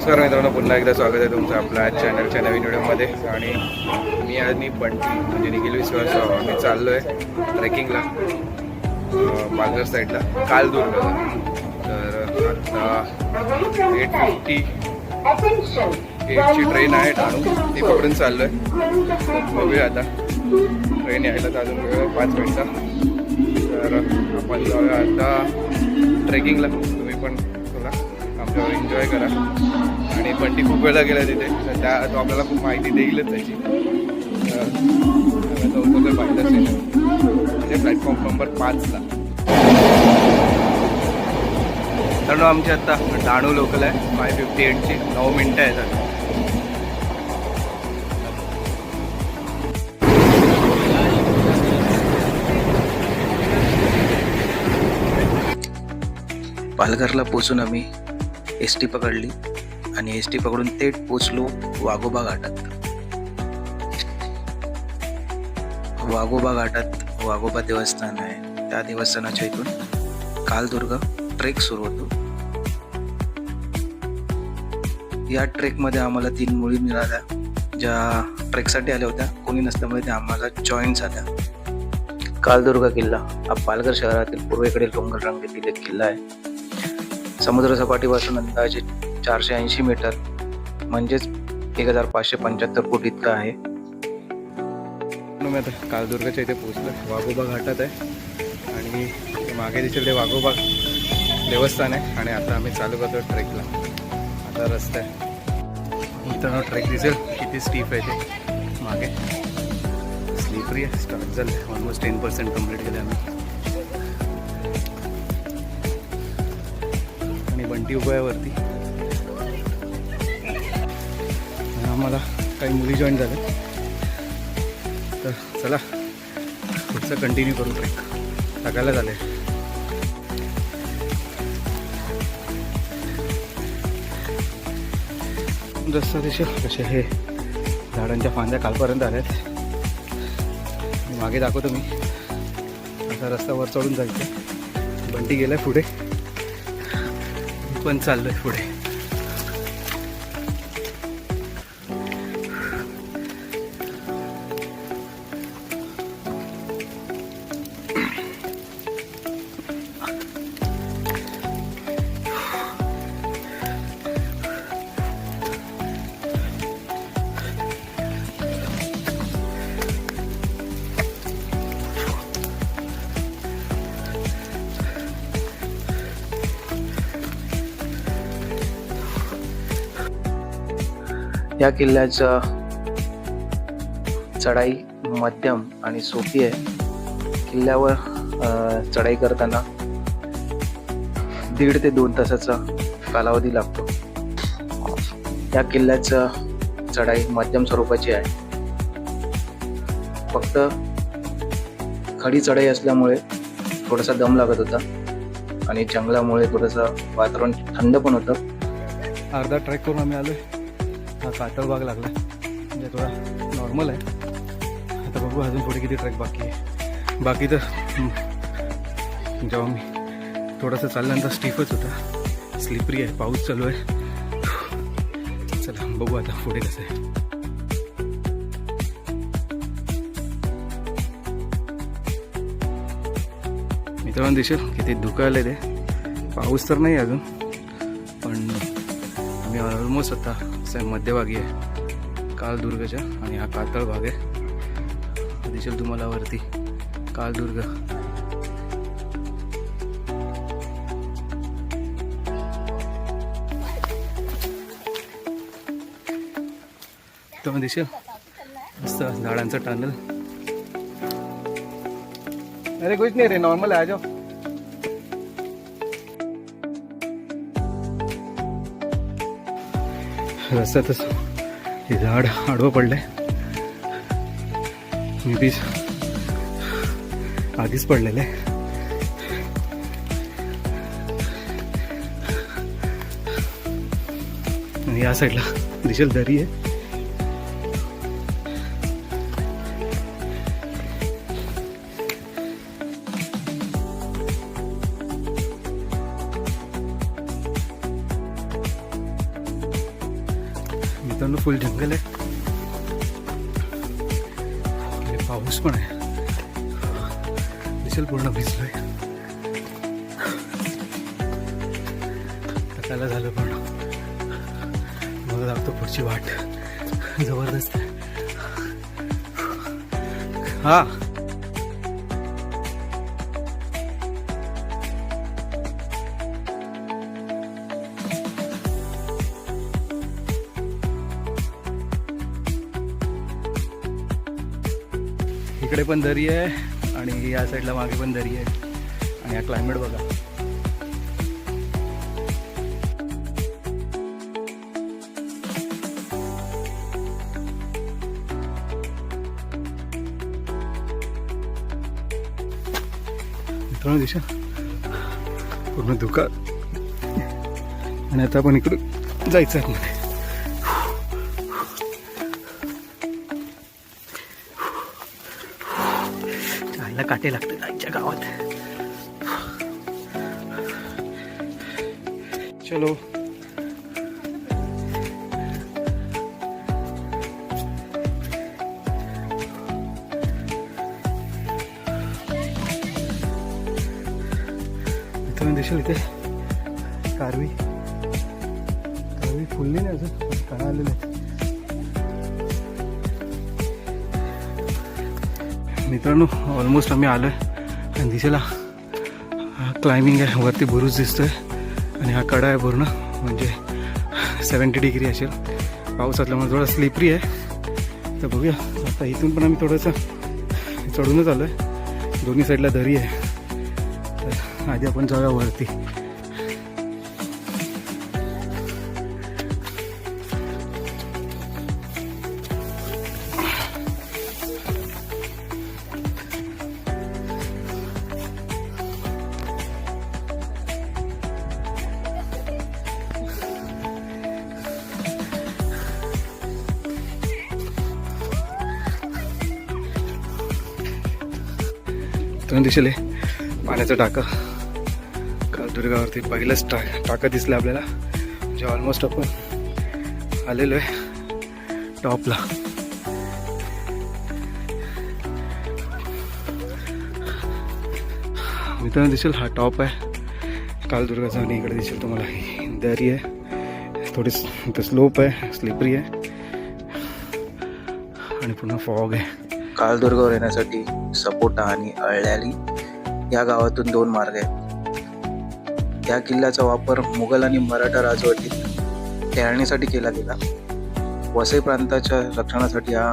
नमस्कार मित्रांनो पुन्हा एकदा स्वागत आहे तुमचं आपल्या चॅनलच्या नवीन व्हिडिओमध्ये. आणि मी आज मी पंटी म्हणजे निखिल विश्वास मी चाललो आहे ट्रेकिंगला पालघर साईडला कालदुर्गला तर आता एट फिफ्टी एटची ट्रेन आहे ठाणू ती पकडून चाललो आहे बघूया आता. ट्रेन यायला तर अजून वेळ पाच मिनटं. तर आपण जाऊया आता ट्रेकिंगला आपल्यावर आमच्यावर एन्जॉय करा. आणि बंटी खूप वेळा गेला तिथे तर त्या तो आपल्याला खूप माहिती देईलच त्याची. तर पाहिजे असेल म्हणजे प्लॅटफॉर्म नंबर पाचला तर आमची आत्ता डहाणू लोकल आहे. फाय फिफ्टी एटची नऊ मिनटं आहेत आता. पालघरला पोचून आम्ही एस टी पकडली आणि एस टी पकडून थेट पोचलो वाघोबा घाटात. वाघोबा घाटात वाघोबा देवस्थान आहे. त्या देवस्थानाच्या इथून कालदुर्ग ट्रेक सुरू होतो. या ट्रेकमध्ये आम्हाला तीन मुली मिळाल्या ज्या ट्रेकसाठी आल्या होत्या. कोणी नसल्यामुळे त्या आम्हाला जॉईन झाल्या. कालदुर्ग किल्ला हा पालघर शहरातील पूर्वेकडील डोंगर रांगेतील एक किल्ला आहे. समुद्रसपाटीपासून अंदाजे चारशे ऐंशी मीटर म्हणजेच एक हजार पाचशे पंच्याहत्तर फूट इतका आहे. म्हणून मी आता कालदुर्गाच्या इथे पोहोचलो वाघोबा घाटात आहे. आणि मागे दिसेल ते वाघोबा देवस्थान आहे. आणि आता आम्ही चालू करतो ट्रेकला. आता रस्ता आहे. इथं ट्रेक दिसेल. किती स्टीप आहे ते. मागे. स्लीपरी आहे. स्टार्ट झालं ऑलमोस्ट टेन पर्सेंट कंप्लीट केलं आम्ही. आणि बंटी आणि आम्हाला काही मुली जॉईन झाल्या तर चला पुढचं कंटिन्यू करू ट्रेक झालं झाले जसं दिसेल कसे हे झाडांच्या फांद्या कालपर्यंत आल्यात. मागे दाखवतो मी. असा रस्ता वर चढून जायचं. बंटी गेलाय पुढे. मी पण चाललोय पुढे. या किल्ल्याचं चढाई मध्यम आणि सोपी आहे. किल्ल्यावर चढाई करताना दीड ते दोन तासाचा कालावधी लागतो. या किल्ल्याचं चढाई मध्यम स्वरूपाची आहे. फक्त खडी चढाई असल्यामुळे थोडासा दम लागत होता आणि जंगलामुळे थोडंसं वातावरण थंड पण होतं. अर्धा ट्रॅक करून आम्ही आलोय. हा कातळ भाग लागला. म्हणजे थोडा नॉर्मल आहे. आता बघू अजून पुढे किती ट्रॅक बाकी आहे. बाकी तर जेव्हा मी थोडंसं चालल्यानंतर स्टीफच होता. स्लिपरी आहे पाऊस चालू आहे. चला बघू आता पुढे कसं आहे. मित्रांनो दिसेल किती धुकायला ते. पाऊस तर नाही अजून. ऑलमोस्ट आता असं मध्यभागी आहे. कालदुर्गच्या आणि हा कातळ भाग आहे. दिसेल तुम्हाला वरती कालदुर्ग. तर दिसेल? मस्त झाडांचं टनल अरे कुछ नाही रे नॉर्मल आहे जाऊ जाओ. रस्त्यातच हे झाड आडवं पडलंय. मी बी आधीच पडलेलं आहे. आणि या साईडला दिसेल दरी आहे. फुल जंगल आहे आणि पाऊस पण आहे. दिसेल पूर्ण भिजलोय. थकायला झालं पण? मला लागतो पुढची वाट. जबरदस्त हा. इकडे पण दरी आहे आणि या साईडला मागे पण दरी आहे. आणि हा क्लायमेट बघा. मित्रांनो दिशा. पूर्ण धुका आणि आता आपण इकडं जायचं आहे मध्ये काटे लागते आईच्या गावात. चलो. मित्रांनो दिसेल इथे? मित्रांनो ऑलमोस्ट आम्ही आलो आहे आणि दिसेला क्लाइम्बिंग आहे. वरती बुरुज दिसतोय. आणि हा कडा आहे पूर्ण. म्हणजे सेवन्टी डिग्री असेल. पाऊस असल्यामुळे थोडा स्लिपरी आहे. तर बघूया. आता इथून पण आम्ही थोडंसं चढूनच आलो आहे दोन्ही साईडला दरी आहे. तर आधी आपण जाऊया वरती. तुम्ही दिसेल. हे पाण्याचं टाकं. कालदुर्गावरती पहिलंच टा टाकं दिसलं आपल्याला. म्हणजे ऑलमोस्ट आपण आलेलो आहे. टॉपला मित्रांनो दिसेल हा टॉप आहे. कालदुर्गाचा आणि इकडे दिसेल तुम्हाला. ही दरी आहे. थोडी स्लोप आहे स्लिपरी आहे. आणि पुन्हा फॉग आहे. काळदुर्गावर येण्यासाठी सपोटा आणि अळ्याली या गावातून दोन मार्ग आहेत. या किल्ल्याचा वापर मुघल आणि मराठा राजवटीत टेहळणीसाठी केला गेला. वसई प्रांताच्या रक्षणासाठी हा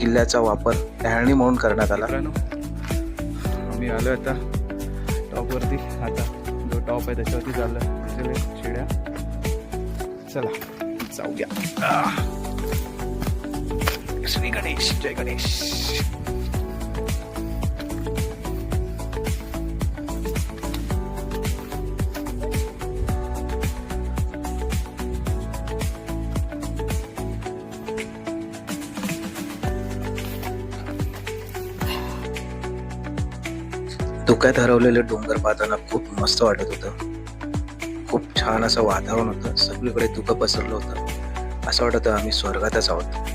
किल्ल्याचा वापर टेहळणी म्हणून करण्यात आला. आम्ही आलो आता टॉपवरती आता जो टॉप आहे त्याच्यावरती चाललं शिड्या चला. जाऊया. श्री गणेश जय गणेश धुक्यात हरवलेले डोंगर पाहताना खूप मस्त वाटत होतं. खूप छान असं वातावरण होतं. सगळीकडे धुकं पसरलं होतं. असं वाटत होतं आम्ही स्वर्गातच आहोत.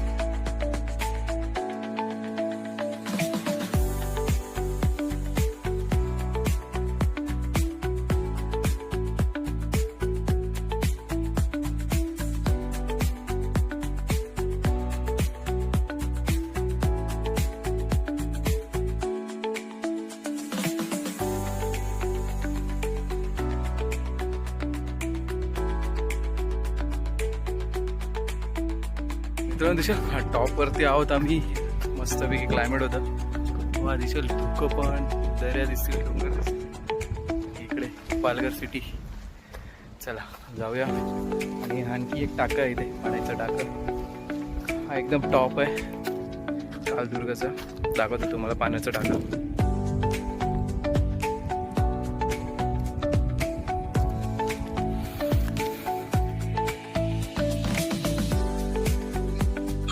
मित्रांनो दिसेल हा टॉपवरती आहोत आम्ही. मस्तपैकी क्लायमेट होतं. वा दिसेल धुकं पण दर्या दिसतील डोंगर दिसतील. इकडे पालघर सिटी चला जाऊया. आणि आणखी एक टाकं आहे इथे पाण्याचं टाकं. हा एकदम टॉप आहे. कालदुर्गाचा दाखवतो तुम्हाला पाण्याचं टाकं.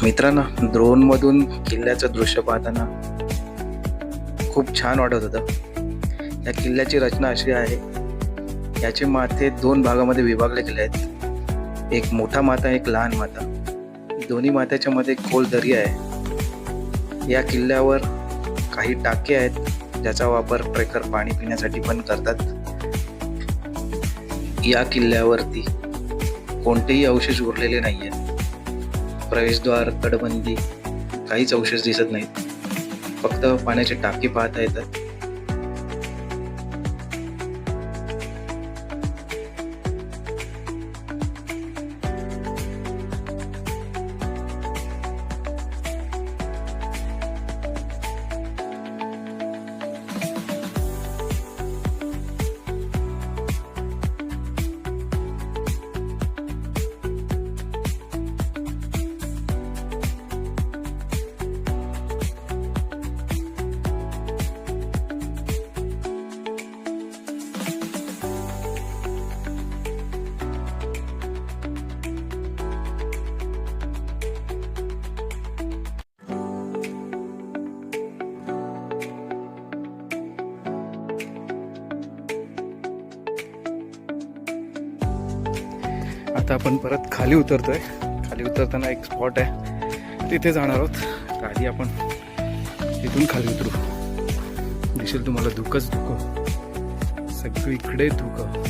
मित्रांनो ड्रोनमधून किल्ल्याचं दृश्य पाहताना खूप छान वाटत होतं. या किल्ल्याची रचना अशी आहे याचे माथे दोन भागामध्ये विभागले गेले आहेत. एक मोठा माथा एक लहान माथा दोन्ही मात्याच्या मध्ये खोल दरी आहे. या किल्ल्यावर काही टाके आहेत ज्याचा वापर ट्रेकर पाणी पिण्यासाठी पण करतात. या किल्ल्यावरती कोणतेही अवशेष उरलेले नाही आहेत प्रवेशद्वार तटबंदी काहीच अवशेष दिसत नाहीत. फक्त पाण्याचे टाके पाहता येतात. आता आपण परत खाली उतरतोय. खाली उतरताना एक स्पॉट आहे. तिथे जाणार आहोत. गाडी आपण तिथून खाली उतरू. दिसेल तुम्हाला धुकंच धुकं. सगळीकडे धुकं.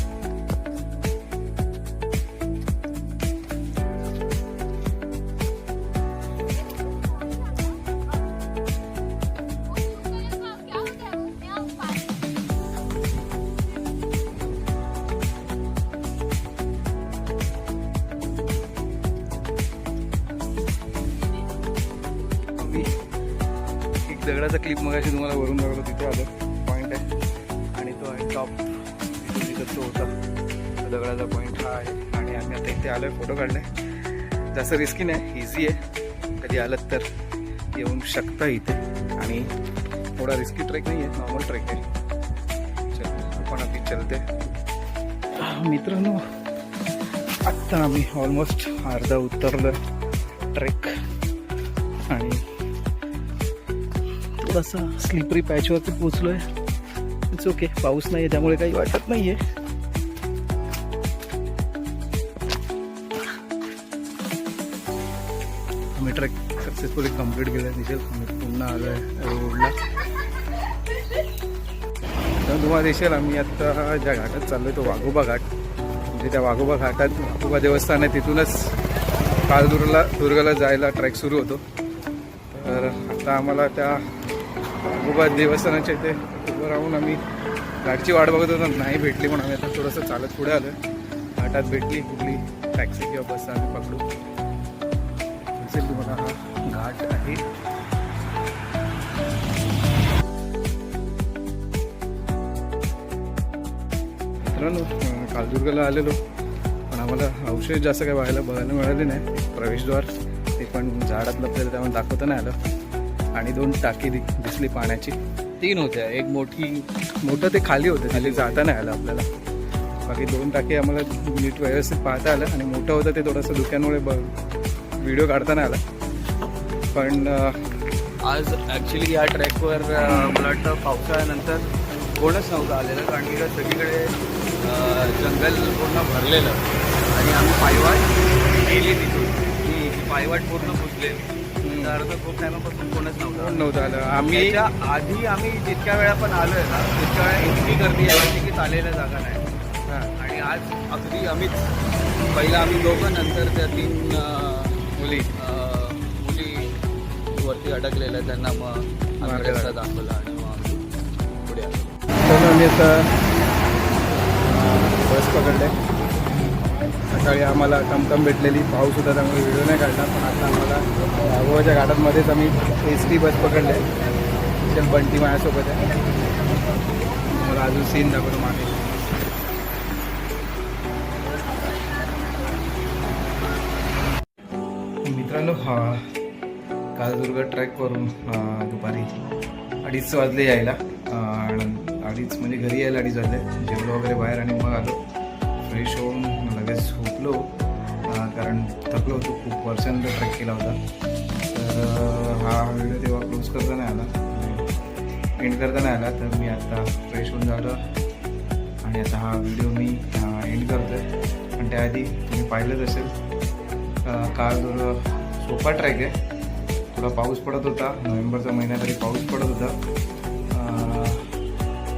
त्याचा क्लिप मग अशी तुम्हाला वरून दाखवलं तिथे आलं. पॉईंट आहे. आणि तो आहे टॉप तिथं तो होता. दगडाचा पॉईंट हा आहे. आणि आम्ही आता इथे आहे फोटो काढले जास्त रिस्की नाही इझी आहे. कधी आलं तर येऊन शकता इथे. आणि थोडा रिस्की ट्रेक नाही आहे नॉर्मल ट्रेक आहे. चल आपण अगदी चलते. मित्रांनो आत्ता आम्ही ऑलमोस्ट अर्धा उतरलं ट्रेक आणि थोडासा स्लिपरी पॅचवरती पोचलोय इट्स ओके पाऊस नाही आहे त्यामुळे काही वाटत नाही आहे आम्ही ट्रॅक सक्सेसफुली कंप्लीट केलं दिसेल पुन्हा आलो आहे रोडला. तर तुम्हाला दिसेल आम्ही आत्ता ज्या घाटात चाललोय तो वाघोबा घाट. म्हणजे त्या वाघोबा घाटात वाघोबा देवस्थान आहे तिथूनच कालदुर्गला दुर्गाला जायला ट्रॅक सुरू होतो. तर आता आम्हाला त्या वाघोबा देवस्थानाच्या इथे उभं राहून आम्ही गाडीची वाट बघत होतो नाही भेटली पण आम्ही आता थोडंसं चालत पुढे आलं घाटात भेटली कुठली टॅक्सी किंवा बस आम्ही पकडू. दिसेल तुम्हाला हा घाट आहे. मित्रांनो अं, कालदुर्गाला आलेलो. पण आम्हाला अवशेष जास्त काही बघायला बघायला मिळाले नाही. प्रवेशद्वार ते पण झाडात लपलेलं त्यामुळे दाखवता नाही आलं. आणि दोन टाकी दि दिसली पाण्याची. तीन होत्या. एक मोठी मोठं ते खाली होतं. खाली जाता नाही आलं आपल्याला. बाकी दोन टाकी आम्हाला नीट व्यवस्थित पाहता आलं. आणि मोठं होतं ते थोडंसं धुक्यांमुळे ब व्हिडिओ काढता नाही आला. पण आज ॲक्च्युली या ट्रॅकवर मला वाटतं पावसाळ्यानंतर कोणच नव्हतं आलेलं. कारण की सगळीकडे जंगल पूर्ण भरलेलं. आणि आम्ही पायवाट गेली तिथून. की ती पायवाट पूर्ण पुजले अर्थ खूप टायमापासून कोणच नव्हतं. आलं? आम्ही त्याच्या आधी आम्ही जितक्या वेळा पण आलोय ना तितक्या वेळा इतकी गर्दी आहे की चालायला जागा नाही. हां. आणि आज अगदी आम्हीच पहिला आम्ही दोघं नंतर त्या तीन मुली मुली वरती अडकलेल्या त्यांना मग आम्ही रस्ता दाखवला आणि मग आम्ही पुढे आलो. आम्ही आता बस पकडले. सकाळी आम्हाला कमकम भेटलेली पाऊससुद्धा त्यामुळे व्हिडिओ नाही काढला पण आता आम्हाला वाघोबाच्या घाटांमध्येच आम्ही एस टी बस पकडले चल बंटी माझ्यासोबत आहे. मला अजून सीन दाखवतो मागे. मित्रांनो हा कालदुर्ग ट्रॅकवरून दुपारी अडीच वाजले यायला. अडीच म्हणजे घरी यायला अडीच वाजले. जेवलो वगैरे बाहेर आणि मग आलो. फ्रेश होऊन लगेच झोपलो. कारण थकलो होतो खूप वर्षानंतर ट्रॅक केला होता. तर हा व्हिडिओ तेव्हा क्लोज करता नाही आला. एंड करता नाही आला. तर मी आता फ्रेश होऊन झालं आणि आता हा व्हिडिओ मी एंड करतो आहे पण त्याआधी तुम्ही पाहिलंच असेल काल थोडं सोपा ट्रॅक आहे. थोडा पाऊस पडत होता. नोव्हेंबरचा महिना तरी पाऊस पडत होता.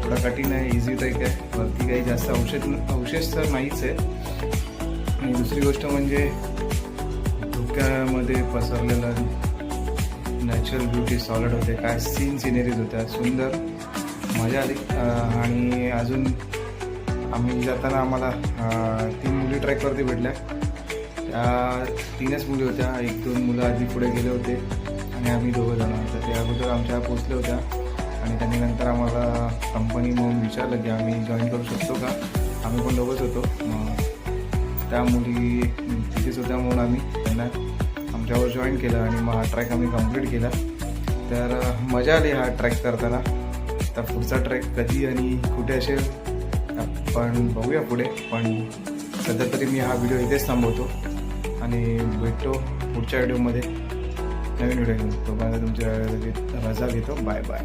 थोडा कठीण आहे इझी ट्रॅक आहे. वरती काही जास्त औषध अवशेष तर नाहीच आहे. आणि दुसरी गोष्ट म्हणजे धुक्यामध्ये पसरलेला नॅचरल ब्युटी सॉलिड होते. काय सीन सिनेरीज होत्या. सुंदर मजा आली. आणि अजून आम्ही जाताना आम्हाला तीन मुली ट्रॅकवरती भेटल्या. त्या तीनच मुली होत्या. एक दोन मुलं आधी पुढे गेले होते. आणि आम्ही दोघं जण तर त्या अगोदर आमच्या पोचल्या होत्या. आणि त्यांनी नंतर आम्हाला कंपनी म्हणून विचारलं की आम्ही जॉईन करू शकतो का? आम्ही पण दोघंच होतो. त्या मुली तिथेच होत्या म्हणून आम्ही त्यांना आमच्यावर जॉईन केलं आणि मग हा ट्रॅक आम्ही कंप्लीट केला. तर मजा आली हा ट्रॅक करताना. तर पुढचा ट्रॅक कधी आणि कुठे असेल आपण बघूया पुढे. पण सध्या तरी मी हा व्हिडिओ इथेच थांबवतो आणि भेटतो पुढच्या व्हिडिओमध्ये नवीन व्हिडिओ घेऊन. तोपर्यंत तुमच्या रजा घेतो. Bye bye